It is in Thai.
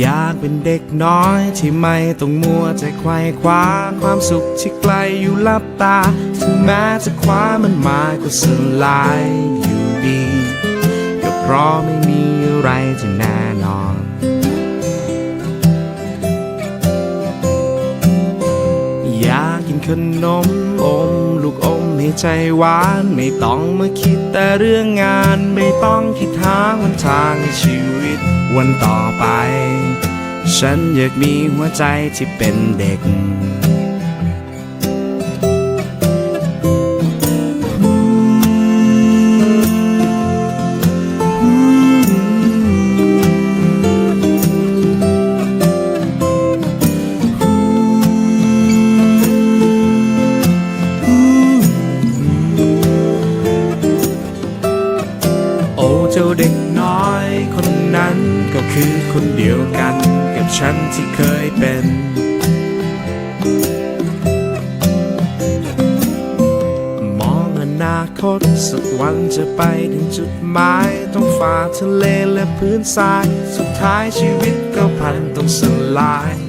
อยากเป็นเด็กน้อยที่ไม่ต้องมัวใจไขว่คว้าความสุขที่ไกลอยู่ลับตา ถึงแม้จะคว้ามันมาก็สลายอยู่ดี ก็เพราะไม่มีอะไรที่แน่นอน อยากกินขนมอมลูกอมให้ใจหวานไม่ต้องมาคิดแต่เรื่องงาน ไม่ต้องคิดหาหนทางในชีวิต วันต่อไป ฉันอยากมีหัวใจที่เป็นเด็ก จ้าเด็กน้อยคนนั้นก็คือคนเดียวกันกับฉันที่เคยเป็น มองอนาคตสักวันจะไปถึงจุดหมาย ต้องฝ่าทะเลและพื้นทราย สุดท้ายชีวิตก็พันต้องสลาย